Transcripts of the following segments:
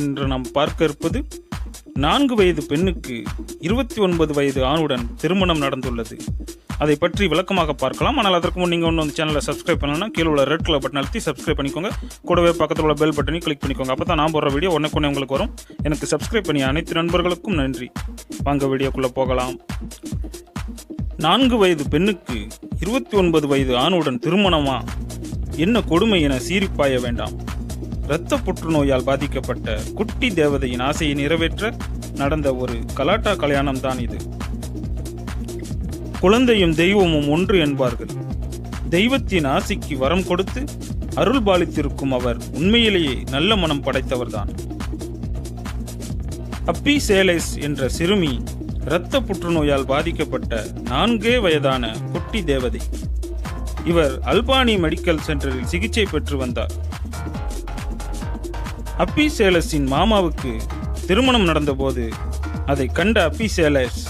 இன்று நாம் பார்க்க இருப்பது நான்கு வயது பெண்ணுக்கு இருபத்தி ஒன்பது வயது ஆணுடன் திருமணம் நடந்துள்ளது. அதை பற்றி விளக்கமாக பார்க்கலாம். ஆனால் அதற்கு முன் நீங்கள் ஒன்று சேனலை சப்ஸ்கிரைப் பண்ணணும்னா கீழே உள்ள ரெட் கலர் பட்டன் அழுத்தி சப்ஸ்கிரைப் பண்ணிக்கோங்க. கூடவே பக்கத்தில் உள்ள பெல் பட்டனையும் கிளிக் பண்ணிக்கோங்க. அப்போ தான் நான் போடுற வீடியோ உடனே உங்களுக்கு வரும். எனக்கு சப்ஸ்கிரைப் பண்ணி அனைத்து நண்பர்களுக்கும் நன்றி. வாங்க வீடியோக்குள்ளே போகலாம். நான்கு வயது பெண்ணுக்கு இருபத்தி ஒன்பது வயது ஆணுடன் திருமணமா? என்ன கொடுமை என சீரிப்பாய வேண்டாம். இரத்த புற்றுநோயால் பாதிக்கப்பட்ட குட்டி தேவதையின் ஆசையை நிறைவேற்ற நடந்த ஒரு கலாட்டா கல்யாணம் தான் இது. குழந்தையும் தெய்வமும் ஒன்று என்பார்கள். தெய்வத்தின் ஆசைக்கு வரம் கொடுத்து அருள் பாலித்திருக்கும் அவர் உண்மையிலேயே நல்ல மனம் படைத்தவர்தான். அப்பி சேலேஸ் என்ற சிறுமி இரத்த புற்றுநோயால் பாதிக்கப்பட்ட நான்கே வயதான குட்டி தேவதை. இவர் அல்பானி மெடிக்கல் சென்டரில் சிகிச்சை பெற்று வந்தார். அப்பி சேலஸின் மாமாவுக்கு திருமணம் நடந்தபோது அதை கண்ட அப்பி சேலஸ்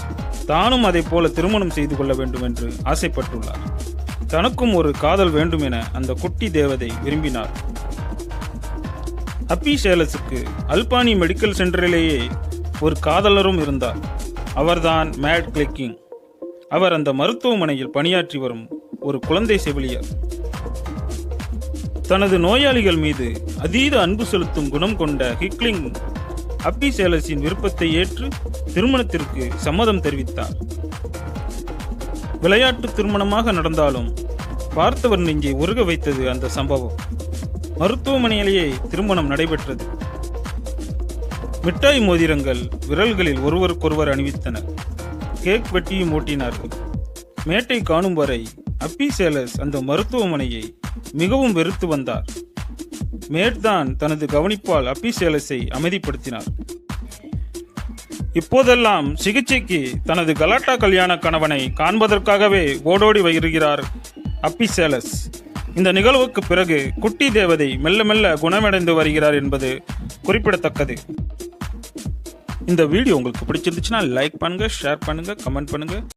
தானும் அதை போல திருமணம் செய்து கொள்ள வேண்டும் என்று ஆசைப்பட்டுள்ளார். தனக்கும் ஒரு காதல் வேண்டும் என அந்த குட்டி தேவதை விரும்பினார். அப்பி சேலஸுக்கு அல்பானி மெடிக்கல் சென்டரிலேயே ஒரு காதலரும் இருந்தார். அவர்தான் மேட் கிளிக்கிங். அவர் அந்த மருத்துவமனையில் பணியாற்றி வரும் ஒரு குழந்தை செவிலியர். தனது நோயாளிகள் மீது அதீத அன்பு செலுத்தும் குணம் கொண்ட ஹிக்லிங் அப்பி சேலஸின் விருப்பத்தை ஏற்று திருமணத்திற்கு சம்மதம் தெரிவித்தார். விளையாட்டு திருமணமாக நடந்தாலும் பார்த்தவர் நெஞ்சை உருக வைத்தது அந்த சம்பவம். மருத்துவமனையிலேயே திருமணம் நடைபெற்றது. மிட்டாய் மோதிரங்கள் விரல்களில் ஒருவருக்கொருவர் அணிவித்தனர் கேக் வெட்டியும் ஓட்டினார்கள். மேட்டை காணும் வரை அப்பி சேலஸ் அந்த மருத்துவமனையை மிகவும் வெறுத்து வந்தார். மேட்தான் தனது கவனிப்பால் அபிசேலஸை அமைதிப்படுத்தினார். இப்போதெல்லாம் சிகிச்சைக்கு தனது கலாட்டா கல்யாண கணவனை காண்பதற்காகவே ஓடோடி வருகிறார் அப்பிசேலஸ் இந்த நிகழ்வுக்கு பிறகு குட்டி தேவதை மெல்ல மெல்ல குணமடைந்து வருகிறார் என்பது குறிப்பிடத்தக்கது. இந்த வீடியோ உங்களுக்கு பிடிச்சிருந்துச்சுன்னா லைக் பண்ணுங்க ஷேர் பண்ணுங்க கமெண்ட் பண்ணுங்க.